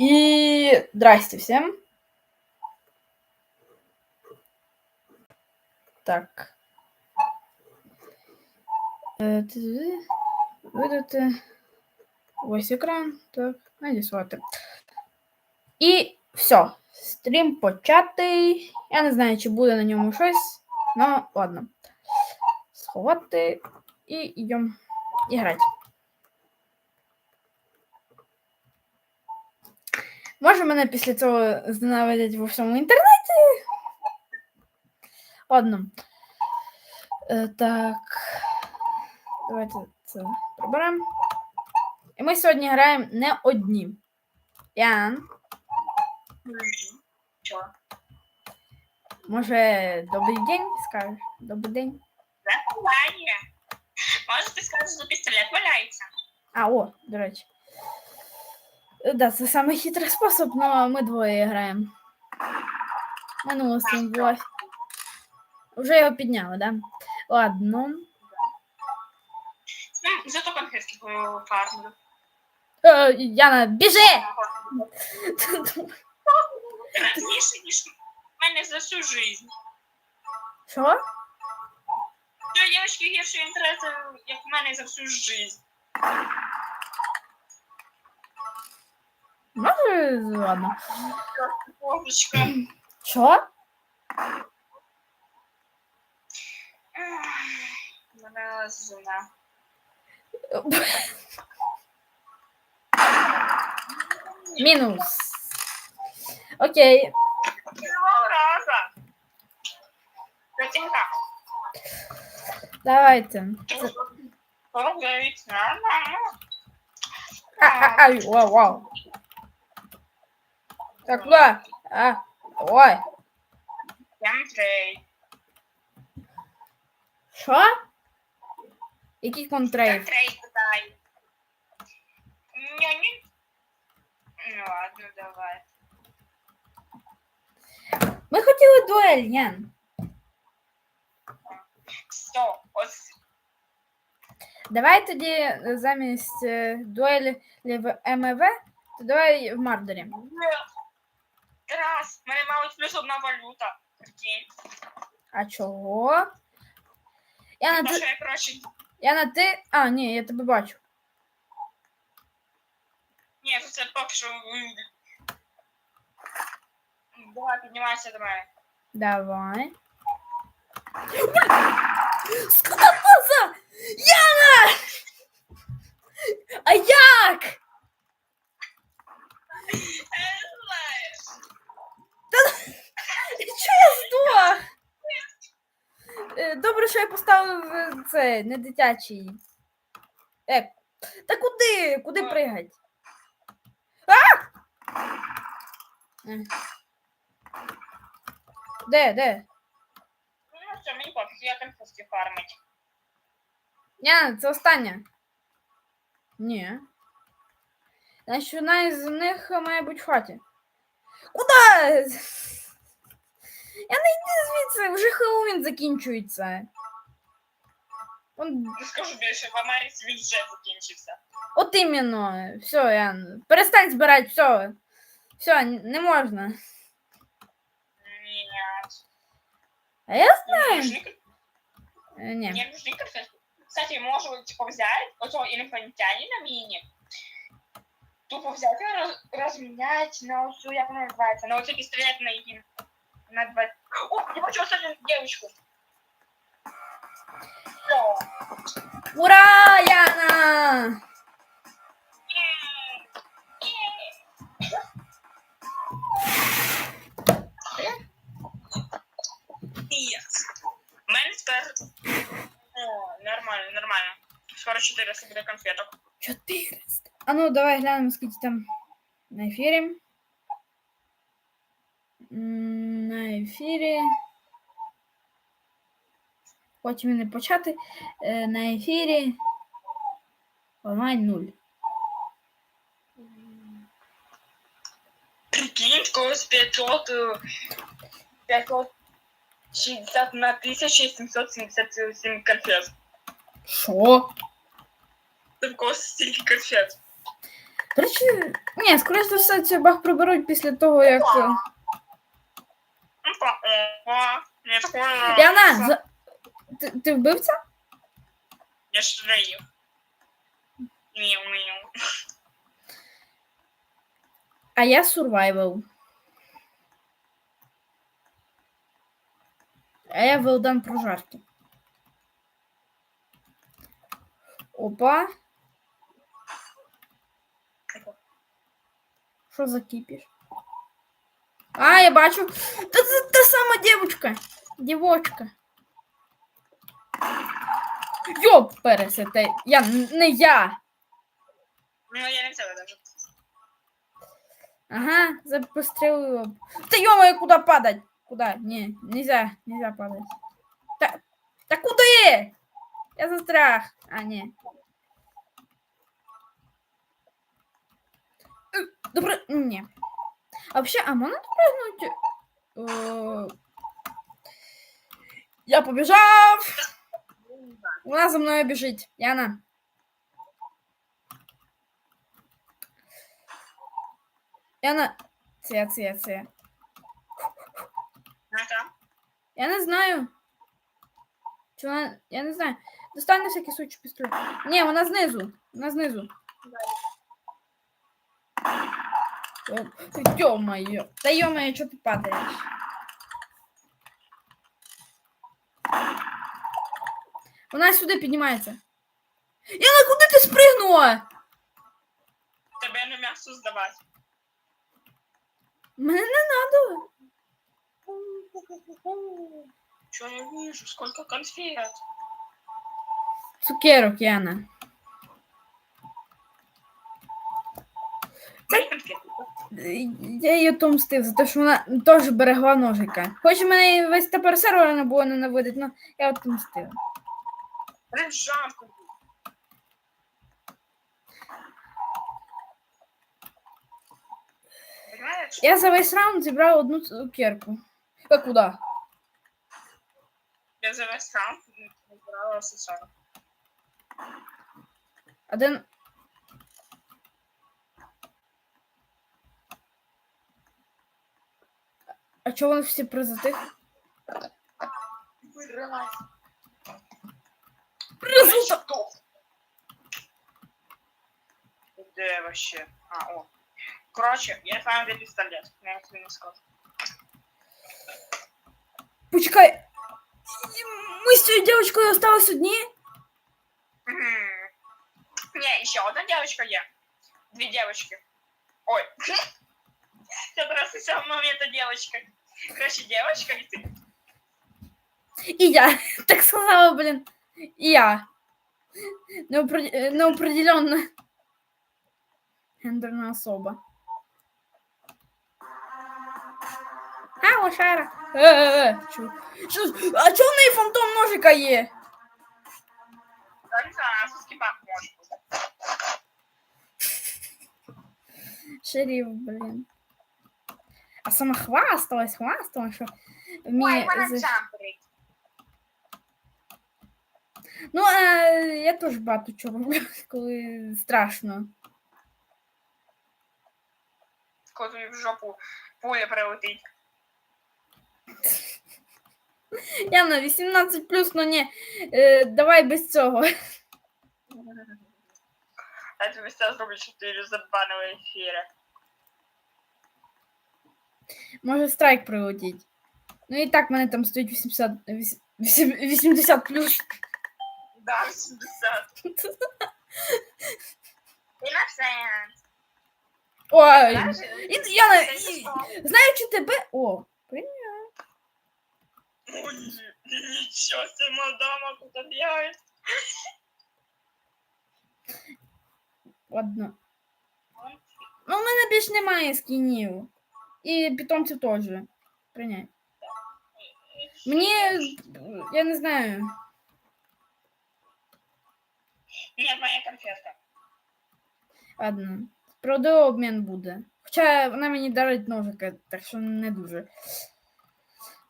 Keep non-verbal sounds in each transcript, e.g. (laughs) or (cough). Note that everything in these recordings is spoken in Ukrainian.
И здрасте всем. Так. Ти- Видати ось екран. Так, надіслати. І все. Стрім початий. Я не знаю, чи буде на ньому щось. Ну, ладно. Сховати і йдемо грати. Може, мене після цього зненавидять в всьому інтернеті. Ладно. Е, так. Давайте це приберемо. І ми сьогодні граємо не одні. Ян, Що? може, добрий день скажеш? Добрий день. Може, ти скажеш, що пістолет валяється? А, о, до речі. Е, Да, це саме хитрий спосіб, але ми двоє граємо. Минуло цим було. Вже його підняли, да? Ладно. Ну, зато конфетки фармлю. Е, Яна, біжи! Більше, ніж в мене за всю жизнь. Що? Що дівчатки гірше інтересу, як в мене за всю жизнь. Може, ладно. Божечка. Що? Мене зуна. Мінус. Окей. Давайте. Ай, вау, вау. Так, куда? А, ой. Контрей. Що? Який контрейв? Контрей питай. Ні-ні. Ну ладно, давай. Ми хотіли дуель, Ян. Ось Давай тоді е, замість е, дуелі в МВ, то давай в Мардорі. Раз, в мене мабуть плюс одна валюта. Прикинь. А чого? Яна, Тому ти, що я краще. Яна, ти. А, ні, я тебе бачу. Ні, це поки що. м, Давай, піднімайся до мене. Давай. Скотопуза! Яна! А як? Е, Чого я здох? Е, Добре, що я поставив е, це, не дитячий. Е, та куди? Куди пригать? А! Е. Де, де? Ну, все, мені пофіг, я конфуски фармить. Ня, це остання. Ні. Значить, одна із них має бути в хаті. Куда? Я не йди звідси, вже Хеллоуін закінчується. Он, Не скажу більше, в Америці він вже закінчився. от іменно. Все, Ян. Перестань збирати, все. Все, не можна. Ні. А я Мені знаю. нужны Е, Ні. Мне нужны конфетки. Кстати, можу типа взять оцього інопланетянина міні, тупо взяти і роз, розміняти на оцю, як вона називається, на оцей пістолет на її на два. О, я хочу оставити девочку. Все. Ура, Яна! Yes. У мене тепер. О, нормально, нормально. Скоро 400 буде конфеток. 400. А ну, давай глянемо, скільки там на ефірі. На ефірі. Потім не почати. Е, На ефірі. Онлайн 0. Прикинь, когось 500, е, 560 на 1777 конфет. Що? Це в когось стільки конфет. До речі, ні, скоріш за все, цей баг приберуть після того, як. е, Опа, опа. Не такое. Яна, за... ти, ти вбивця? Я шрею. Міу, міу. А я survival. А я велдан прожарки. Опа. Що за кипіш? А, я бачу. Та це та сама дівчинка. Дівочка. Йоп, пересете. Я не я. Ну, я не взяла даже. Ага, запострелила. Да ё куда падать? Куда? Не, нельзя, нельзя падать. Да, да куда? Я застряг. А, не. Добре, не. А вообще, а можно допрыгнуть? Э, Я побежав. Вона за мною біжить. Яна. Яна. Це, це, це. Ага. Я не знаю. Чи вона. Я не знаю. Достань на всякий случай пістолет. Ні, вона знизу. Вона знизу. Ё-моё. Та ё-моё, чого ти падаєш? Вона сюди піднімається. Яна, куди ти спригнула? Тебе на м'ясо здавати. Мене не надо. Что я вижу? Сколько конфет. Цукерок, Яна. Я її отомстив за те, що вона теж берегла ножика. Хоч мене і весь тепер сервер не було ненавидить, але я отомстив. Блин, жарко. Понимаешь? Я за весь раунд зібрав одну цукерку. А куди? Я за весь раунд набирала сосок. Один. А чого вони всі призатих? Вырывай. Результат! Где вообще? А, о. Короче, я знаю, где пистолет. Я тебе не скажу. Почекай! Ми з цією дівчинкою остались одні? М. Не, еще одна девочка я. Две девочки. Ой. (laughs) Я просто с момента девочка. Короче, девочка и ты. І я. (laughs) Так сказала, блін. І я. Неопри... Неопределенно. Гендерна особа. А, лошара. Е-е-е. Чу. Що? А чого в неї фантом ножика є? Да, не знаю, со скипах может быть. Шериф, блін. А сама хвасталась, хвасталась, що Ой, вміє... wanna за- jump Ну, е, я теж багато чого роблю, (laughs) коли страшно. Коли тобі в жопу пуля прилетить. Я на 18 плюс, ну ні. Е, давай без цього. (laughs) Я тобі зараз зроблю 4 забанили ефіри. Може страйк прилетіть. Ну і так мене там стоїть 80, віс- 80 плюс. Да, 80. Ой. І, я, на- і, знаючи тебе. О, Ой, нічого себе, мадама тут бігає. ладно. Ну, в мене більш немає скінів. І питомців теж. Прийняй. Мені. Я не знаю. Ні, моя конфетка. Ладно. Справедливо обмін буде. Хоча вона мені дарить ножика, так що не дуже.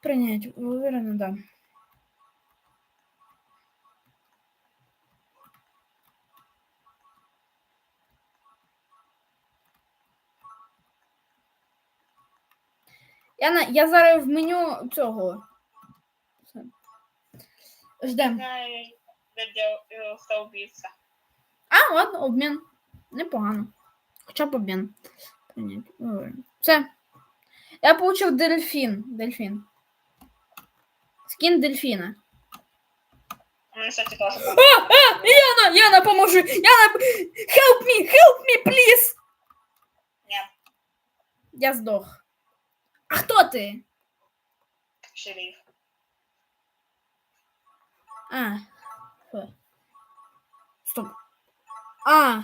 Прийнять, уверена, да. Я, на, я зараз в меню цього. Ждем. А, ладно, обмін. Непогано. Хоча б обмін. Все. Я получив дельфін. Дельфін. Скін дельфіна. А, а, Яна, Яна, поможи! Яна, help me, help me, please! Я здох. А хто ти? шериф. А. Стоп. А.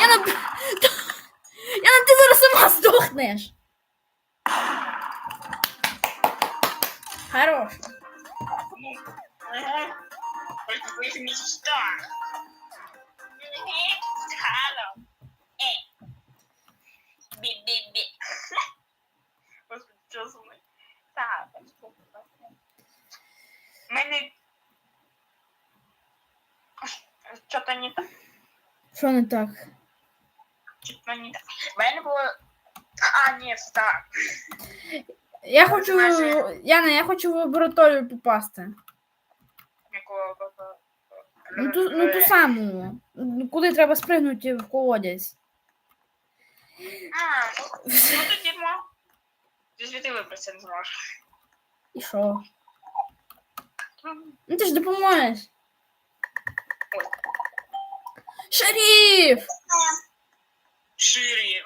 Яна, б- Яна, ти зараз сама здохнеш. Хорош. Ну, ага. Только в их мечтах. Со мной? Так, Мене... Что-то не так. Що не так? Что-то не так. Мене було... А, нет, так. Я хочу. Яна, я хочу в лабораторію попасти. Якого... Ну ту, ну, ту саму. Ну, Куди треба спригнути в колодязь. А, ну мо. Ти звідти вибратися не зможеш. І що? Ну ти ж допоможеш. Ой. Шеріф! Шериф.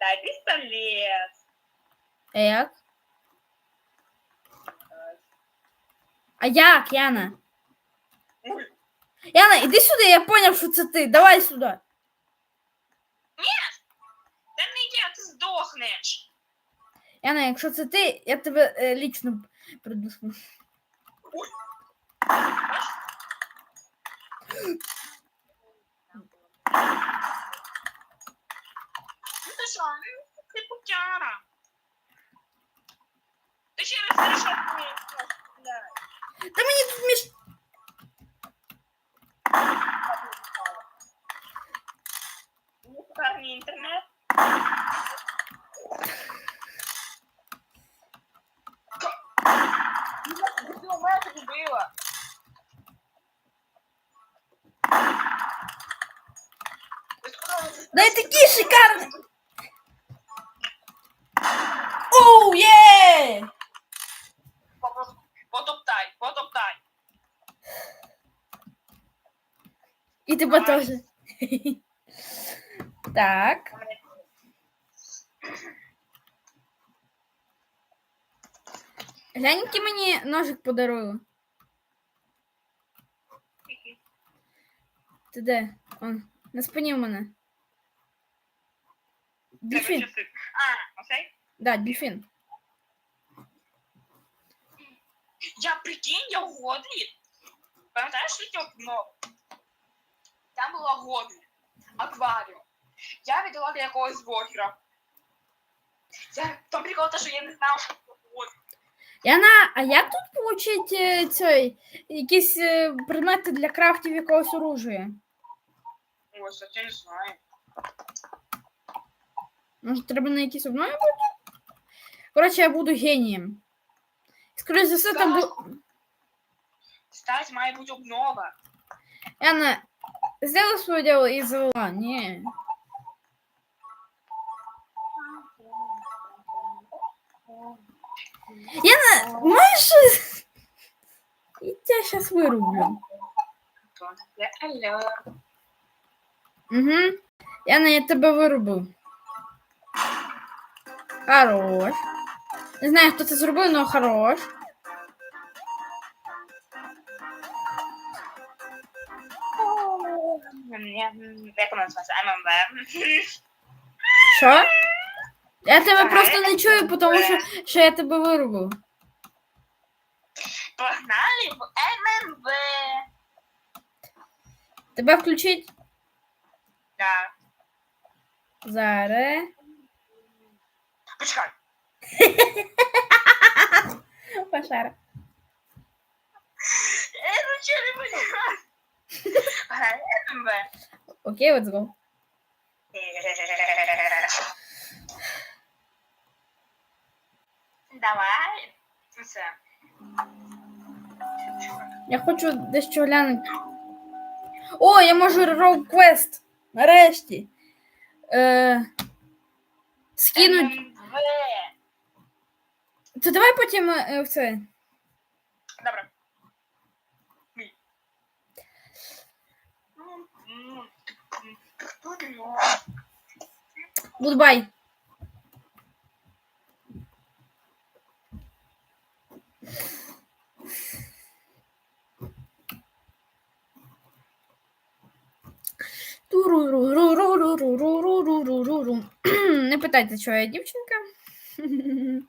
Дай пістолет. А як? А як, Яна? Ой, Яна, іди сюди, я поняв, що це ти. Давай сюди. Та не я, ти здохнеш. Яна, якщо це ти, я тебе е, лічно придушу. Ну ти що, ти путяра. Ти ще раз вирішив мені. Та мені тут між. Гарний інтернет. Ти у мене так вбила. Дай такий шикарний. Оу, є! Потоптай, потоптай. І тебе теж. Так. Глянь, який мені ножик подарували. Ти де? Он, на спині в мене. Дельфін. А, оцей? Да, дельфін. Я прикинь, я Годлі. Пам'ятаєш, що окно? Там була Годлі. Акваріум. Я віддала для якогось блогера. Я, там прикол те, що я не знала, що це Годлі. Яна, а як тут получить е, цей, якісь е, предмети для крафтів якогось оружия? Ось, це я не знаю. Може, треба на якісь обнові бути? Коротше, я буду генієм. Скоріше за все, там бу... Стать має бути обнова. Яна, сделай своє діло і завела. Ні. Яна, можеш... щось? Я тебя сейчас вырублю. Алло. Угу. Яна, я тебе вирубив. Хорош. Не знаю, хто це зробив, але хорош. Як вона називається? ММВ. Що? Я тебе просто не чую, тому що, що я тебе вирубив. Погнали в ММВ. Тебе включить? Да. Зараз. Почекай. Пошара. Я нічого не ММВ. Окей, let's go. Давай. Це. Я хочу дещо глянути. О, я можу роу квест. Нарешті. Е, скинуть. То давай потім е, в це. Добре. Ні. (clears throat) Не питайте, що я дівчинка. (laughs)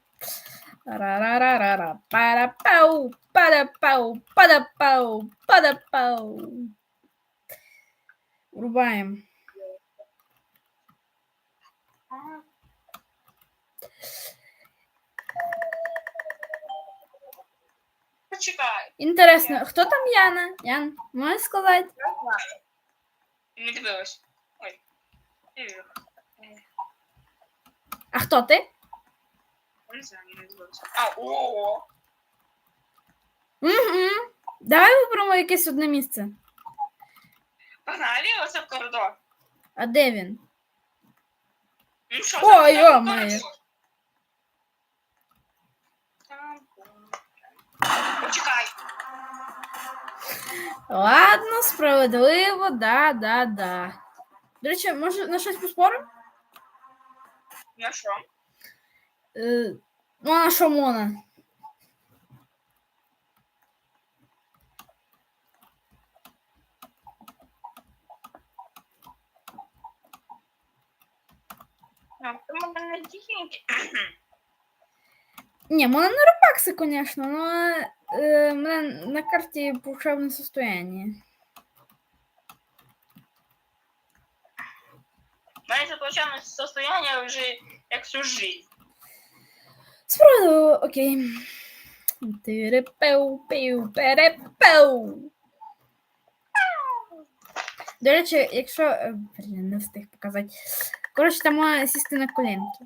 Ра-ра-ра-ра-ра. Пара-пау, пара-пау, пара-пау. Почекай. Інтересно, хто там Яна? Ян, можеш сказати? Я знаю. Не дивилась. Ой. А хто ти? Не знаю, не дивилась. А, о. Угу. Давай виберемо якесь одне місце. Погнали оце в коридор. А де він? Ну що, О, зараз йо, моє. Почекай. Ладно, справедливо, да, да, да. До речі, може на щось поспоримо? Ну що? Е, ну, а на що Мона? Ну, ти мене тихенький. Ні, Мона не репакси, звісно, але е, мене на карті душевне состояние. У мене це плачевне состояние вже як всю жизнь. Справедливо, окей. Тирепеу, пеу, перепеу. До речі, якщо. е, Блін, не встиг показати. Коротше, там має сісти на коленки.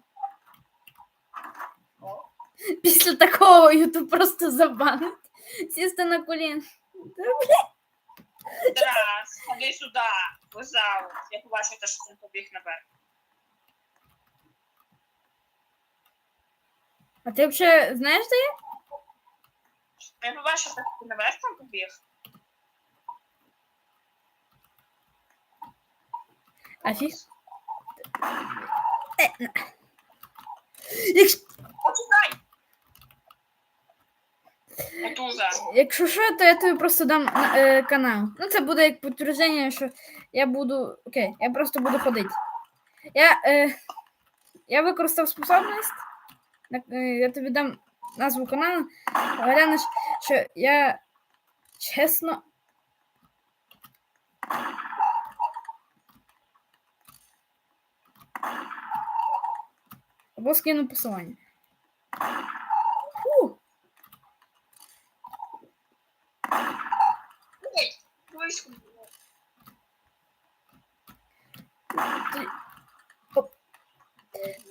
(laughs) Після такого Ютуб просто забанить. Сісти на колінки. Тарас, ходи сюди, в зал. Я побачу, те, що він побіг наверх. А ти взагалі знаєш, де я? Я побачу, що ти наверх там побіг. А фіг. Е, на. Якщо, Почекай! Якщо що, то я тобі просто дам е, канал. Ну, це буде як підтвердження, що я буду. Окей, я просто буду ходити. Я, е, я використав способність. Е, Я тобі дам назву каналу. Глянеш, що я чесно. Або скину посилання. Фу. Ой, близько було.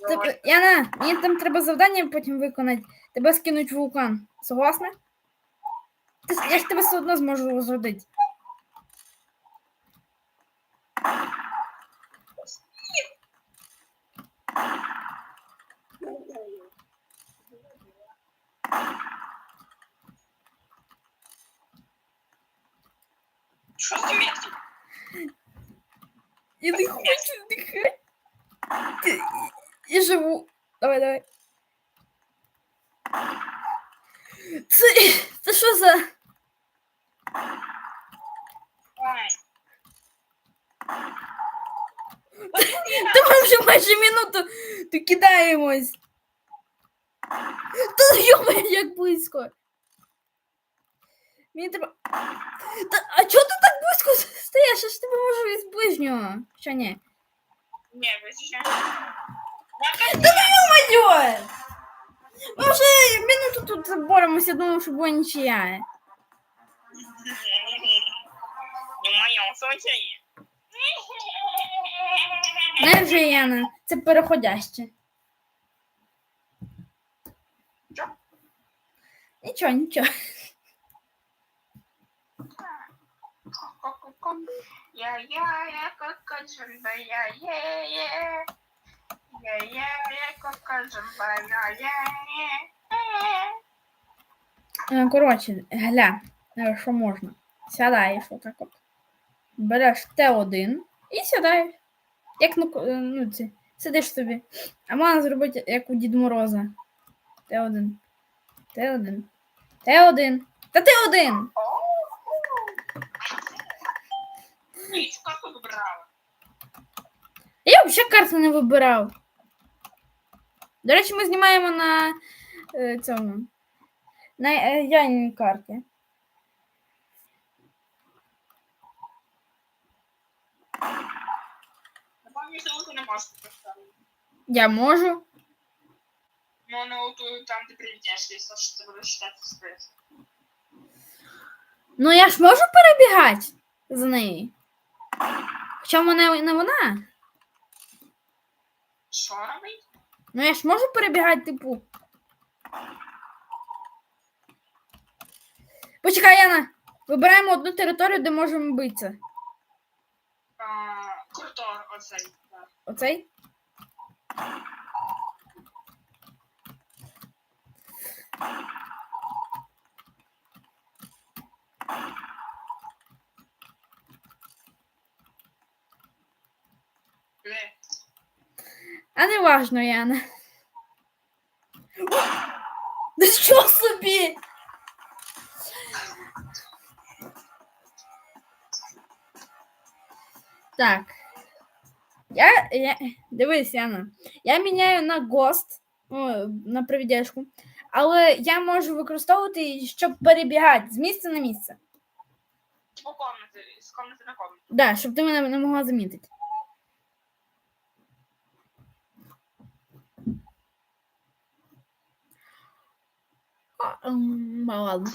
Типу, Яна, мені там треба завдання потім виконати. Тебе скинуть в вулкан. Согласна? Я ж тебе все одно зможу розродити. Давай, давай. Це, це що за. (laughs) Ай. Та ми вже майже минуту то кидаємось. Та йома, як близько. Мені треба. Та, а чого ти так близько стоїш? Я ж тебе можу із ближнього. Що ні? Ні, ви ще. Да ну ё-моё! Мы уже минуту тут боремся, думаю, что будет ничья. Не вже Яна, це переходяще. Нічого, нічого. Я, я, я, как я, я, я. Коротше, гля, е, що можна. Сядаєш отак от. Береш Т1 і сідаєш. Як ну, е, ну ці, сидиш собі. А можна зробити, як у Дід Мороза. Т1. Т1. Т1. Та Т1! Ні, цю карту вибрала. Я взагалі карту не вибирав. До речі, ми знімаємо на е, цьому. На е, Яніній карті. Напевно. Я можу. Ну, ну, ту, там ти приведеш, якщо що ти будеш читати спис. Ну я ж можу перебігати за нею. Хоча вона не вона. Що робить? Ну я ж можу перебігати, типу. Почекай, Яна. Вибираємо одну територію, де можемо битися. Круто, оцей. Оцей? Бля. А не важно, Яна. Да що собі? Так. Я, я, дивись, Яна. Я міняю на ГОСТ, на привідешку, але я можу використовувати, її, щоб перебігати з місця на місце. По комнати, з комнати на комнату. Да, щоб ти мене не могла замітити. Ну, ладно.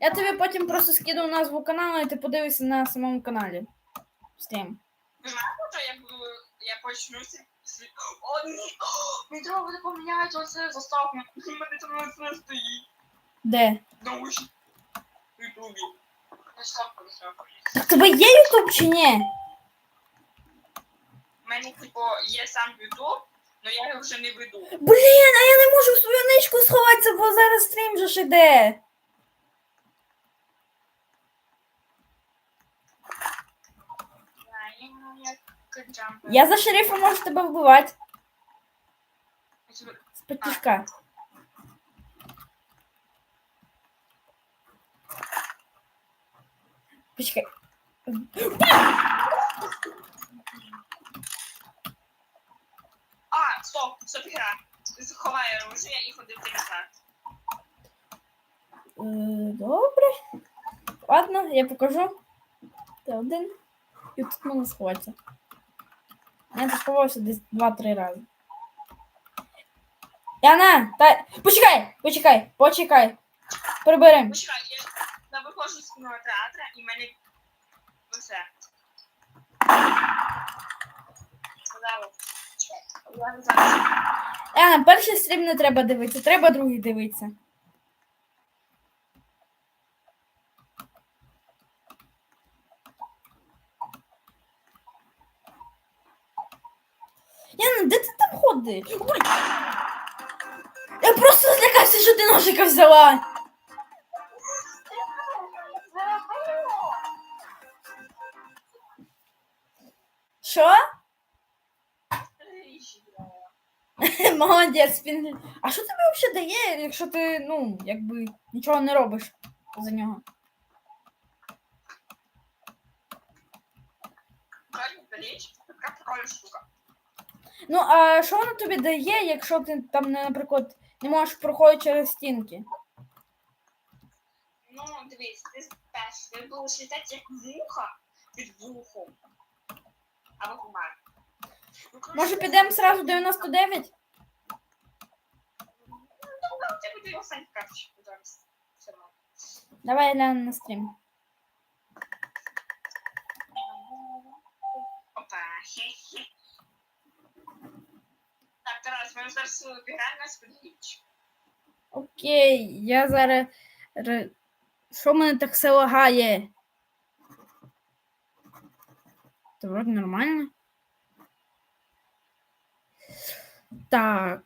Я тобі потім просто скину назву каналу, і ти подивишся на самому каналі. Стрім. Я, буду, я почну ці- ці- О, ні! (gasps) Мені треба буде поміняти оце заставку. Мене там на це стоїть. Де? Наушник. В Ютубі. Заставку. Так тебе є Ютуб чи ні? У мене, типу, є сам Ютуб, але я його вже не веду. Блін, а я не можу в свою ничку сховатися, бо зараз стрім же ж іде. Я за шерифа можу тебе вбивати. З потішка. Почекай. А, стоп, стоп, гра. Заховай оружие і ходи в телефон. Е, Добре. Ладно, я покажу. Це один. І тут можна сховатися. Я сховався десь два-три рази. Яна, та... Почекай! Почекай! Почекай! Приберем. Почекай, я, я виходжу з кінотеатра і мене оце. Зараз. Зараз. Яна, перший стрім не треба дивитися, треба другий дивитися. Яна, де ти там ходиш? Я просто злякався, що ти ножика взяла. Що? (laughs) Молодець, він. А що тобі взагалі дає, якщо ти, ну, якби нічого не робиш за нього? Ну, а що воно тобі дає, якщо ти там, наприклад, не можеш проходити через стінки? Ну, дивись, ти спеш, ти будеш літати як муха під вухом. Або кумар. Може підемо сразу 99? Ну, ти буде останній. Давай я гляну на стрім. Подивіться. Окей, я зараз. ре- Що мене так все лагає? Та вроде нормально. Так.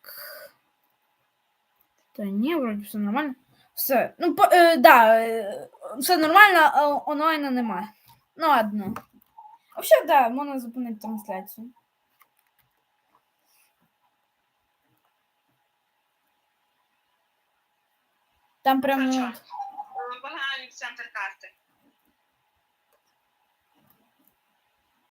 Та ні, вроде все нормально. Все. Ну, по, е, да, е, все нормально, а онлайну немає. Ну, ладно. Взагалі, да, можна зупинити трансляцію. Там прямо. Е, Погнали центр карти.